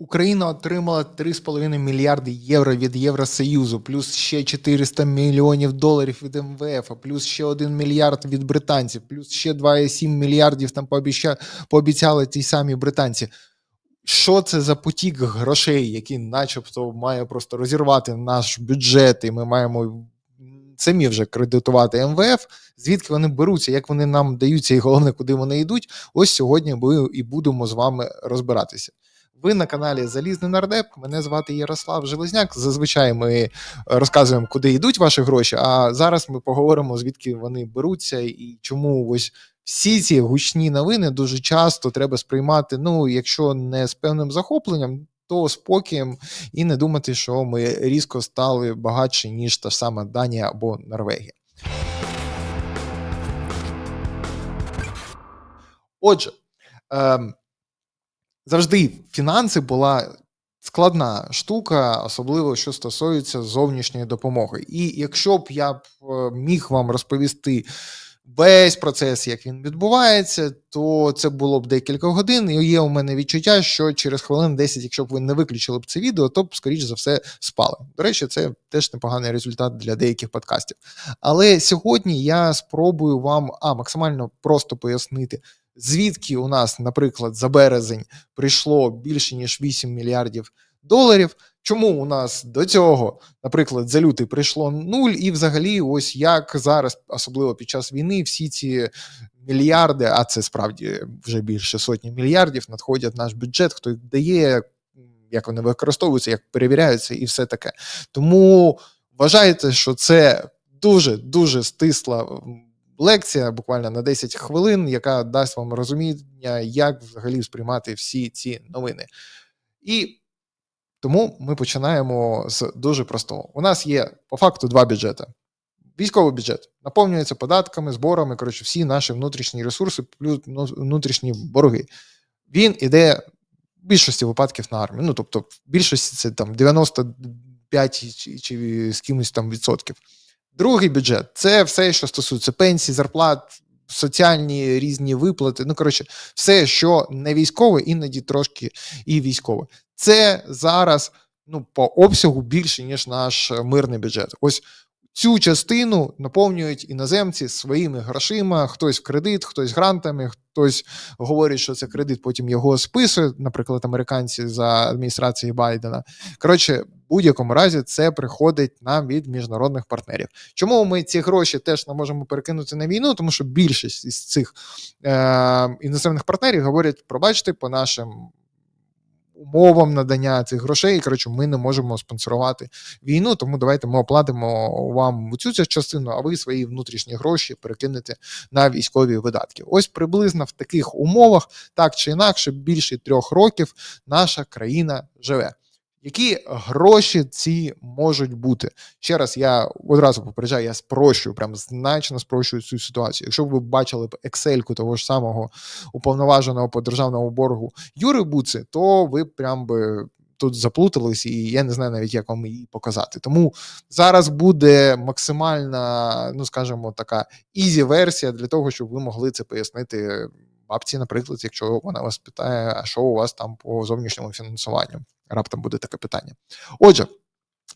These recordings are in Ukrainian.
Україна отримала 3,5 мільярди євро від Євросоюзу, плюс ще 400 мільйонів доларів від МВФ, плюс ще 1 мільярд від британців, плюс ще 2,7 мільярдів там пообіця... пообіцяли ті самі британці. Що це за потік грошей, який, начебто, має просто розірвати наш бюджет, і ми маємо самі вже кредитувати МВФ, звідки вони беруться, як вони нам даються, і головне, куди вони йдуть. Ось сьогодні ми і будемо з вами розбиратися. Ви на каналі Залізний Нардеп. Мене звати Ярослав Железняк. Зазвичай ми розказуємо, куди йдуть ваші гроші. А зараз ми поговоримо, звідки вони беруться, і чому ось всі ці гучні новини дуже часто треба сприймати. Ну, якщо не з певним захопленням, то спокієм і не думати, що ми різко стали багатші, ніж та сама Данія або Норвегія. Отже, ем, завжди фінанси була складна штука, особливо що стосується зовнішньої допомоги. І якщо б я б е, міг вам розповісти весь процес, як він відбувається, то це було б декілька годин. І є у мене відчуття, що через хвилин 10, якщо б ви не виключили б це відео, то б, скоріш за все, спали. До речі, це теж непоганий результат для деяких подкастів. Але сьогодні я спробую вам а максимально просто пояснити. Звідки у нас, наприклад, за березень прийшло більше ніж 8 мільярдів доларів? Чому у нас до цього, наприклад, за лютий прийшло нуль, і взагалі, ось як зараз, особливо під час війни, всі ці мільярди, а це справді вже більше сотні мільярдів, надходять в наш бюджет, хто їх дає, як вони використовуються, як перевіряються, і все таке. Тому вважайте, що це дуже дуже стисла лекція, буквально на 10 хвилин, яка дасть вам розуміння, як взагалі сприймати всі ці новини. І тому ми починаємо з дуже простого. У нас є по факту два бюджети. Військовий бюджет наповнюється податками, зборами, коротше, всі наші внутрішні ресурси, плюс внутрішні борги. Він іде в більшості випадків на армію. Ну, тобто, в більшості це там 95 чи, чи з кимось там відсотків. Другий бюджет це все, що стосується пенсій, зарплат, соціальні різні виплати. Ну, коротше, все, що не військове, іноді трошки і військове. Це зараз ну, по обсягу більше, ніж наш мирний бюджет. Ось цю частину наповнюють іноземці своїми грошима, хтось в кредит, хтось грантами, хтось говорить, що це кредит, потім його списує, наприклад, американці за адміністрації Байдена. Коротше, в будь-якому разі це приходить нам від міжнародних партнерів. Чому ми ці гроші теж не можемо перекинути на війну? Тому що більшість із цих е- іноземних партнерів говорять: пробачте, по нашим умовам надання цих грошей. І Коротше, ми не можемо спонсорувати війну, тому давайте ми оплатимо вам цю частину, а ви свої внутрішні гроші перекинете на військові видатки. Ось приблизно в таких умовах, так чи інакше, більше трьох років наша країна живе. Які гроші ці можуть бути? Ще раз я одразу попереджаю, я спрощую, прям значно спрощую цю ситуацію. Якщо ви бачили б Excel того ж самого уповноваженого по державному боргу Юри Буци, то ви прям би тут заплутались, і я не знаю навіть, як вам її показати. Тому зараз буде максимальна, ну скажімо, така ізі версія для того, щоб ви могли це пояснити бабці, наприклад, якщо вона вас питає, а що у вас там по зовнішньому фінансуванню раптом буде таке питання. Отже,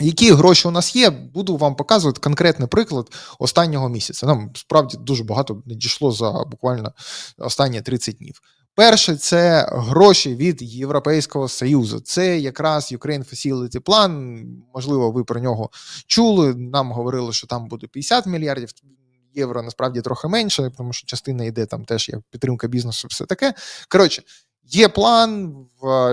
які гроші у нас є, буду вам показувати конкретний приклад останнього місяця. Нам справді дуже багато надійшло за буквально останні 30 днів. Перше, це гроші від Європейського Союзу. Це якраз Ukraine Facility Plan, Можливо, ви про нього чули. Нам говорили, що там буде 50 мільярдів євро, насправді трохи менше, тому що частина йде там теж як підтримка бізнесу, все таке. Коротше, Є план,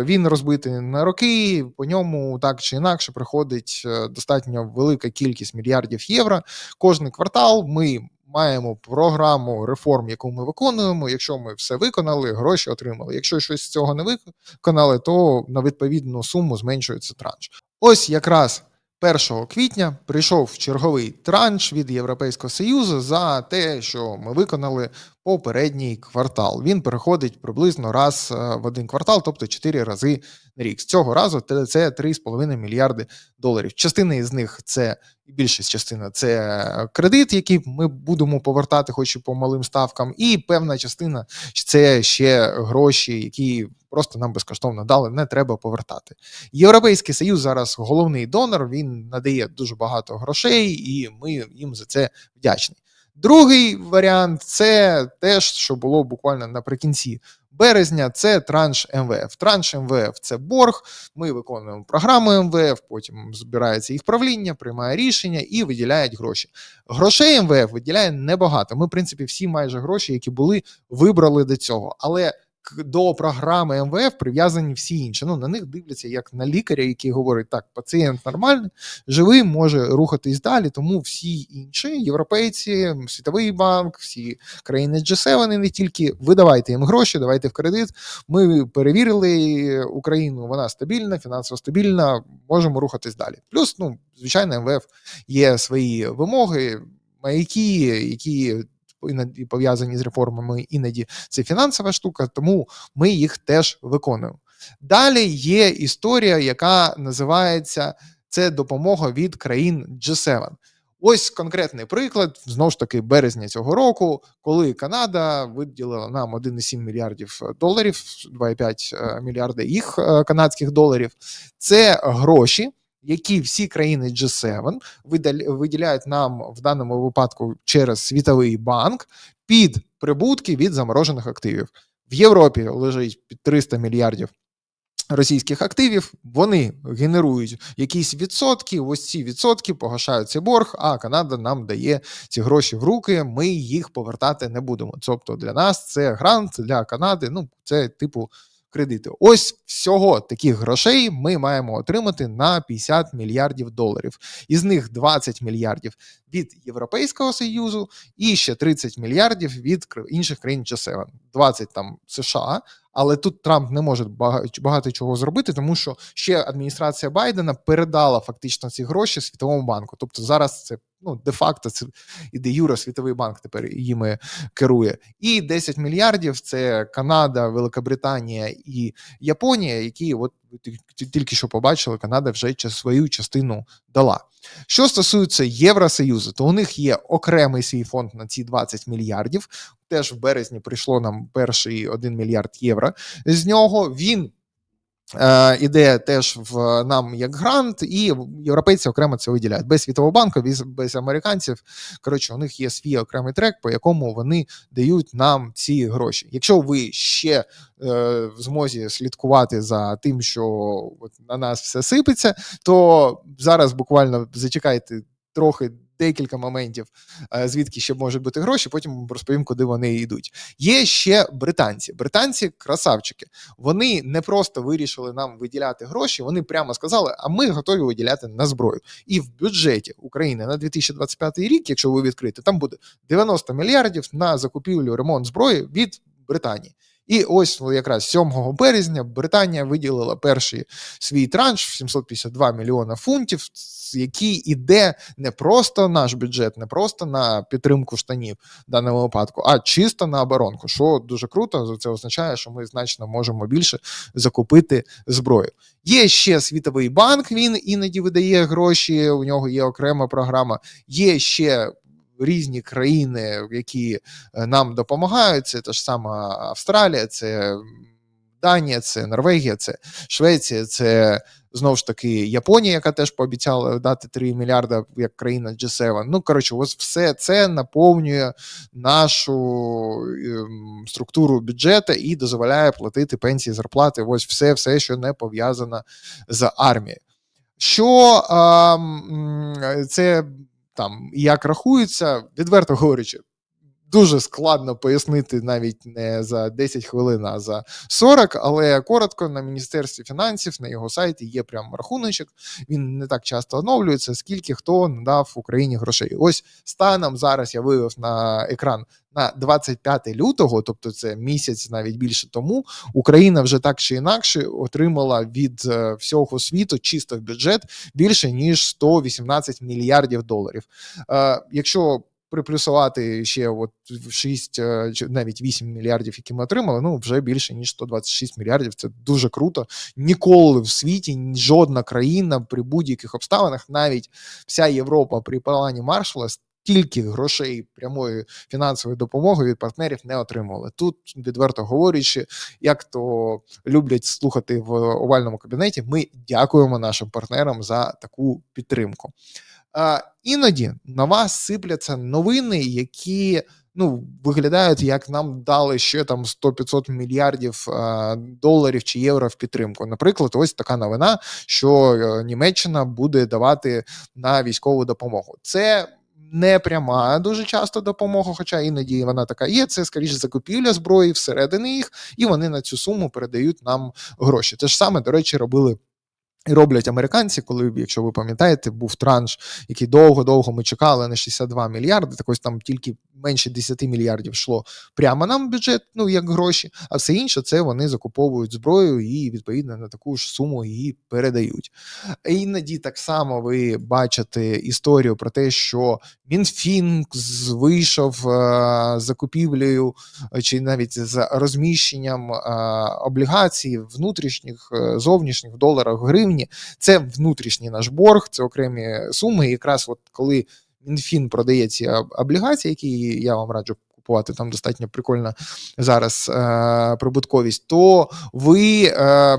він розбитий на роки. По ньому так чи інакше приходить е, достатньо велика кількість мільярдів євро. Кожний квартал ми маємо програму реформ, яку ми виконуємо. Якщо ми все виконали, гроші отримали. Якщо щось з цього не виконали, то на відповідну суму зменшується транш. Ось якраз 1 квітня прийшов черговий транш від Європейського союзу за те, що ми виконали попередній квартал. Він переходить приблизно раз е, в один квартал, тобто 4 рази на рік. З цього разу це 3,5 мільярди доларів. Частина із них це більшість частина це кредит, який ми будемо повертати, хоч і по малим ставкам, і певна частина це ще гроші, які просто нам безкоштовно дали, не треба повертати. Європейський союз зараз головний донор. Він надає дуже багато грошей, і ми їм за це вдячні. Другий варіант це те, що було буквально наприкінці березня. Це транш МВФ. Транш МВФ це борг. Ми виконуємо програму МВФ, потім збирається їх правління, приймає рішення і виділяють гроші. Грошей МВФ виділяє небагато. Ми, в принципі, всі майже гроші, які були, вибрали до цього. Але до програми МВФ прив'язані всі інші. Ну на них дивляться як на лікаря, який говорить: так, пацієнт нормальний, живий, може рухатись далі. Тому всі інші європейці, світовий банк, всі країни G7, і не тільки видавайте їм гроші, давайте в кредит. Ми перевірили Україну, вона стабільна, фінансово стабільна, можемо рухатись далі. Плюс, ну звичайно, МВФ є свої вимоги, маяки, які іноді пов'язані з реформами, іноді це фінансова штука, тому ми їх теж виконуємо. Далі є історія, яка називається це допомога від країн G7. Ось конкретний приклад знову ж таки березня цього року, коли Канада виділила нам 1,7 мільярдів доларів, 2,5 мільярди їх е, канадських доларів. Це гроші, які всі країни G7 виділяють нам в даному випадку через світовий банк під прибутки від заморожених активів. В Європі лежить під 300 мільярдів російських активів. Вони генерують якісь відсотки. Ось ці відсотки погашають цей борг. А Канада нам дає ці гроші в руки. Ми їх повертати не будемо. Тобто для нас це грант для Канади. Ну це типу. Кредити, ось всього таких грошей ми маємо отримати на 50 мільярдів доларів. Із них 20 мільярдів від Європейського союзу і ще 30 мільярдів від інших країн G7. 20 там США. Але тут Трамп не може багато чого зробити, тому що ще адміністрація Байдена передала фактично ці гроші Світовому банку. Тобто зараз це ну де-факто це і де Юра Світовий банк тепер їми керує. І 10 мільярдів це Канада, Великобританія і Японія, які от тільки що побачили, Канада вже свою частину дала. Що стосується Євросоюзу, то у них є окремий свій фонд на ці 20 мільярдів. Теж в березні прийшло нам перший 1 мільярд євро. З нього він е, іде теж в нам як грант, і європейці окремо це виділяють без світового банку, без, американців. Коротше, у них є свій окремий трек, по якому вони дають нам ці гроші. Якщо ви ще е, в змозі слідкувати за тим, що от на нас все сипеться, то зараз буквально зачекайте трохи. Декілька моментів, е, звідки ще можуть бути гроші, потім розповім, куди вони йдуть. Є ще британці. Британці красавчики. Вони не просто вирішили нам виділяти гроші, вони прямо сказали, а ми готові виділяти на зброю. І в бюджеті України на 2025 рік, якщо ви відкрите, там буде 90 мільярдів на закупівлю ремонт зброї від Британії. І ось ну, якраз 7 березня Британія виділила перший свій транш в 752 мільйона фунтів, який іде не просто наш бюджет, не просто на підтримку штанів в даному випадку, а чисто на оборонку. Що дуже круто, це означає, що ми значно можемо більше закупити зброю. Є ще світовий банк. Він іноді видає гроші. У нього є окрема програма. Є ще різні країни, які е, нам допомагають. Це та ж сама Австралія, це Данія, це Норвегія, це Швеція, це знову ж таки Японія, яка теж пообіцяла дати 3 мільярда як країна G7. Ну коротше, ось все це наповнює нашу ем, структуру бюджету і дозволяє платити пенсії, зарплати. Ось все, все, що не пов'язано з армією. Що ем, це там як рахується, відверто говорячи, дуже складно пояснити навіть не за 10 хвилин, а за 40, але коротко на міністерстві фінансів на його сайті є прям рахуночок. Він не так часто оновлюється, скільки хто надав Україні грошей. Ось станом зараз я вивів на екран. На 25 лютого, тобто це місяць навіть більше тому, Україна вже так чи інакше отримала від е, всього світу чисто в бюджет більше ніж 118 мільярдів доларів. Е, якщо приплюсувати ще от 6 е, чи навіть 8 мільярдів, які ми отримали. Ну вже більше ніж 126 мільярдів. Це дуже круто. Ніколи в світі жодна країна при будь-яких обставинах, навіть вся Європа при плані Маршала стільки грошей прямої фінансової допомоги від партнерів не отримували. Тут відверто говорячи, як то люблять слухати в овальному кабінеті. Ми дякуємо нашим партнерам за таку підтримку. Іноді на вас сипляться новини, які ну виглядають, як нам дали ще там 100-500 мільярдів доларів чи євро в підтримку. Наприклад, ось така новина, що е, Німеччина буде давати на військову допомогу. Це не пряма дуже часто допомога, хоча іноді вона така є. Це скоріше закупівля зброї всередині їх, і вони на цю суму передають нам гроші. Те ж саме, до речі, робили. І роблять американці, коли, якщо ви пам'ятаєте, був транш, який довго-довго ми чекали на 62 мільярди. Так ось там тільки менше 10 мільярдів йшло прямо нам в бюджет, ну як гроші, а все інше це вони закуповують зброю і відповідно на таку ж суму її передають. Іноді так само ви бачите історію про те, що Мінфін вийшов з закупівлею чи навіть з розміщенням облігацій внутрішніх зовнішніх в доларах гривні. Це внутрішній наш борг, це окремі суми. І якраз от коли Мінфін продає ці облігації, які я вам раджу купувати. Там достатньо прикольна зараз е, прибутковість. То ви е,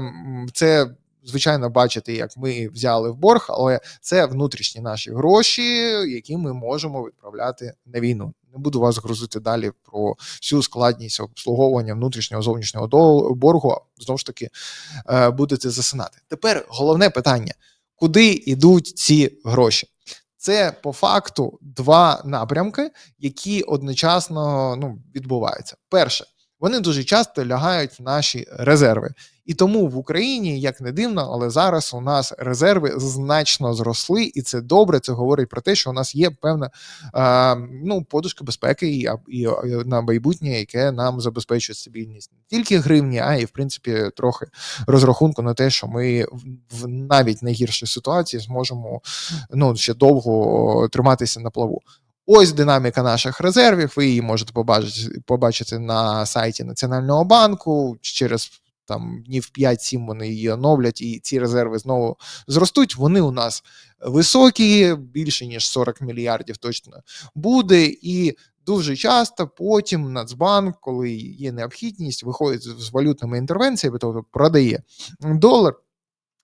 це. Звичайно, бачите, як ми взяли в борг, але це внутрішні наші гроші, які ми можемо відправляти на війну. Не буду вас грузити далі про всю складність обслуговування внутрішнього зовнішнього боргу. Знову ж таки, е, будете засинати. Тепер головне питання: куди йдуть ці гроші? Це по факту два напрямки, які одночасно ну, відбуваються. Перше, вони дуже часто лягають в наші резерви. І тому в Україні, як не дивно, але зараз у нас резерви значно зросли, і це добре. Це говорить про те, що у нас є певна е, ну подушка безпеки і, і, на майбутнє, яке нам забезпечує стабільність не тільки гривні, а й в принципі трохи розрахунку на те, що ми в навіть найгіршій ситуації зможемо ну ще довго триматися на плаву. Ось динаміка наших резервів. Ви її можете побачити побачити на сайті Національного банку через там днів 5-7 вони її оновлять, і ці резерви знову зростуть. Вони у нас високі, більше ніж 40 мільярдів точно буде. І дуже часто потім Нацбанк, коли є необхідність, виходить з валютними інтервенціями, тобто продає долар.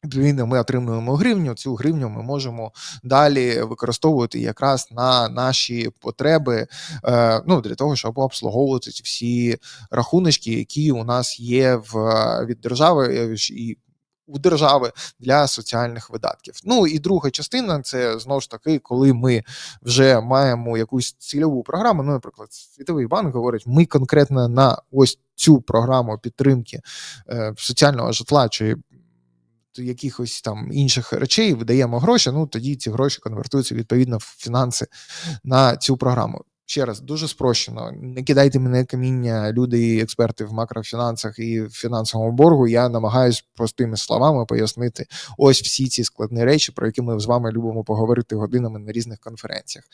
Відповідно, ми отримуємо гривню. Цю гривню ми можемо далі використовувати якраз на наші потреби, е, ну для того, щоб обслуговувати всі рахуночки, які у нас є в від держави е, і. У держави для соціальних видатків. Ну і друга частина це знову ж таки, коли ми вже маємо якусь цільову програму. Ну, наприклад, Світовий банк говорить, ми конкретно на ось цю програму підтримки е, соціального житла чи якихось там інших речей видаємо гроші. Ну тоді ці гроші конвертуються відповідно в фінанси на цю програму. Ще раз дуже спрощено. Не кидайте мене каміння, люди, і експерти в макрофінансах і в фінансовому боргу. Я намагаюсь простими словами пояснити ось всі ці складні речі, про які ми з вами любимо поговорити годинами на різних конференціях.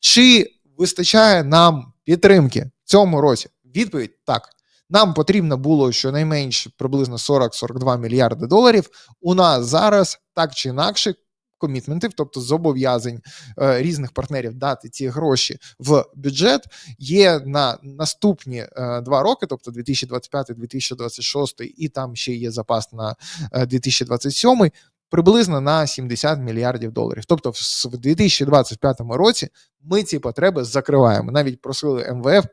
Чи вистачає нам підтримки в цьому році? Відповідь так. Нам потрібно було щонайменше приблизно 40-42 мільярди доларів. У нас зараз так чи інакше. Комітментів, тобто зобов'язань е, різних партнерів дати ці гроші в бюджет, є на наступні е, два роки, тобто 2025-2026, і там ще є запас на е, 2027, приблизно на 70 мільярдів доларів. Тобто, в 2025 році ми ці потреби закриваємо. Навіть просили МВФ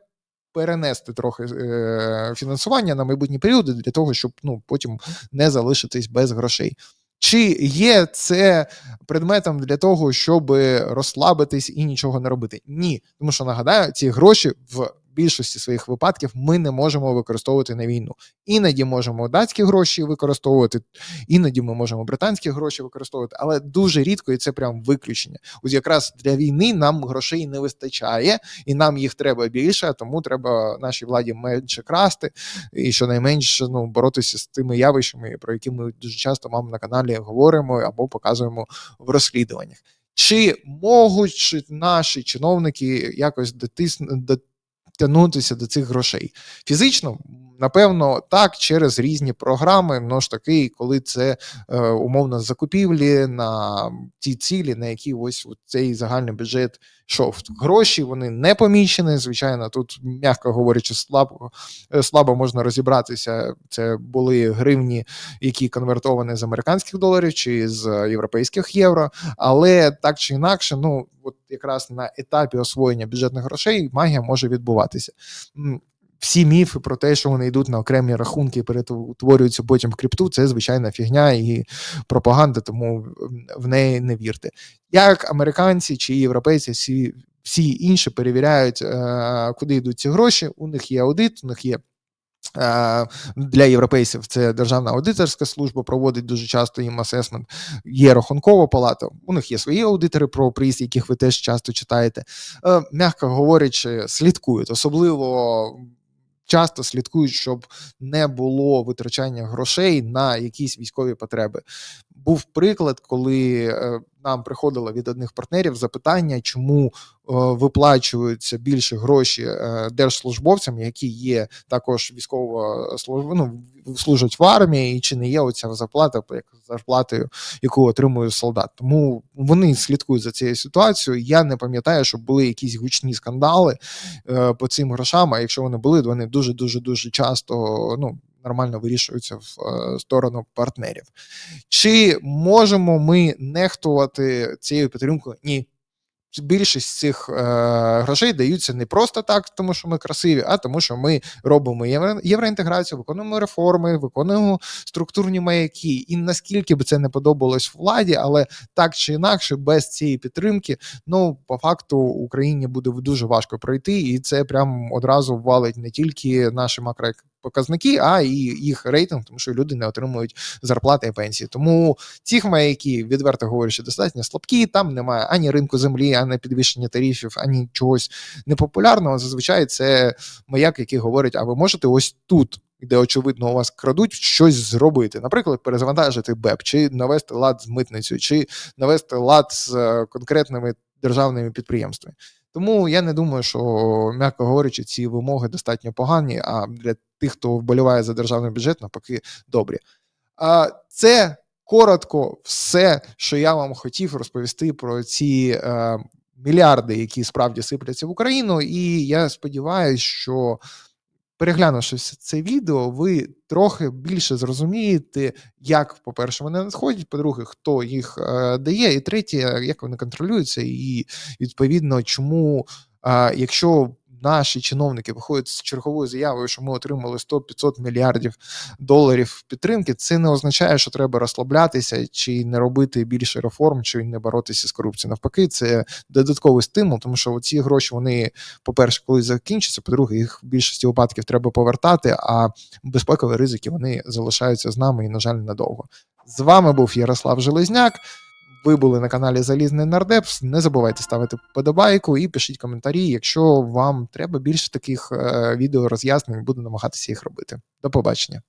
перенести трохи е, фінансування на майбутні періоди для того, щоб ну потім не залишитись без грошей. Чи є це предметом для того, щоб розслабитись і нічого не робити? Ні, тому що нагадаю, ці гроші в більшості своїх випадків ми не можемо використовувати на війну. Іноді можемо датські гроші використовувати, іноді ми можемо британські гроші використовувати, але дуже рідко і це прям виключення. Ось якраз для війни нам грошей не вистачає, і нам їх треба більше, тому треба нашій владі менше красти і щонайменше ну боротися з тими явищами, про які ми дуже часто вам на каналі говоримо або показуємо в розслідуваннях. Чи можуть наші чиновники якось дотиснути тягнутися до цих грошей фізично? Напевно, так, через різні програми, ну ж таки, коли це е, умовно закупівлі на ті цілі, на які ось цей загальний бюджет йшов. Гроші вони не помічені. Звичайно, тут, м'яко говорячи, слабо слабо можна розібратися. Це були гривні, які конвертовані з американських доларів чи з європейських євро. Але так чи інакше, ну от якраз на етапі освоєння бюджетних грошей магія може відбуватися всі міфи про те, що вони йдуть на окремі рахунки і перетворюються потім в крипту, це звичайна фігня і пропаганда, тому в неї не вірте. Як американці чи європейці, всі всі інші перевіряють, е, куди йдуть ці гроші. У них є аудит, у них є. Е, для європейців це державна аудиторська служба проводить дуже часто їм асесмент. Є рахункова палата. У них є свої аудитори про приїзд, яких ви теж часто читаєте. Е, м'яко говорячи, слідкують, особливо часто слідкують, щоб не було витрачання грошей на якісь військові потреби. Був приклад, коли е, нам приходило від одних партнерів запитання, чому е, виплачуються більше гроші е, держслужбовцям, які є також військово ну, служать в армії, і чи не є оця зарплата як зарплатою, яку отримує солдат. Тому вони слідкують за цією ситуацією. Я не пам'ятаю, щоб були якісь гучні скандали е, по цим грошам. А якщо вони були, то вони дуже дуже дуже часто ну нормально вирішуються в е, сторону партнерів. Чи можемо ми нехтувати цією підтримкою? Ні. Більшість цих е, грошей даються не просто так, тому що ми красиві, а тому, що ми робимо євро, євроінтеграцію, виконуємо реформи, виконуємо структурні маяки. І наскільки б це не подобалось владі, але так чи інакше, без цієї підтримки, ну по факту Україні буде дуже важко пройти, і це прям одразу валить не тільки наші макро показники, а і їх рейтинг, тому що люди не отримують зарплати і пенсії. Тому ці маяки, відверто говорячи, достатньо слабкі. Там немає ані ринку землі, ані підвищення тарифів, ані чогось непопулярного. Зазвичай це маяк, який говорить: а ви можете ось тут. Де очевидно у вас крадуть щось зробити, наприклад, перезавантажити БЕП, чи навести лад з митницею, чи навести лад з е, конкретними державними підприємствами. Тому я не думаю, що м'яко говорячи, ці вимоги достатньо погані. А для тих, хто вболіває за державний бюджет, навпаки, добрі. А це коротко все, що я вам хотів розповісти про ці е, мільярди, які справді сипляться в Україну. І я сподіваюся, що переглянувши це відео, ви трохи більше зрозумієте, як, по-перше, вони надходять, по-друге, хто їх е, дає, і третє, як вони контролюються, і відповідно, чому, е, якщо наші чиновники виходять з черговою заявою, що ми отримали 100-500 мільярдів доларів підтримки. Це не означає, що треба розслаблятися чи не робити більше реформ, чи не боротися з корупцією. Навпаки, це додатковий стимул, тому що ці гроші вони, по-перше, коли закінчаться, по-друге, їх в більшості випадків треба повертати. А безпекові ризики вони залишаються з нами і, на жаль, надовго. З вами був Ярослав Железняк. Ви були на каналі Залізний Нардепс. Не забувайте ставити подобайку і пишіть коментарі, якщо вам треба більше таких е, відео роз'яснень, буду намагатися їх робити. До побачення.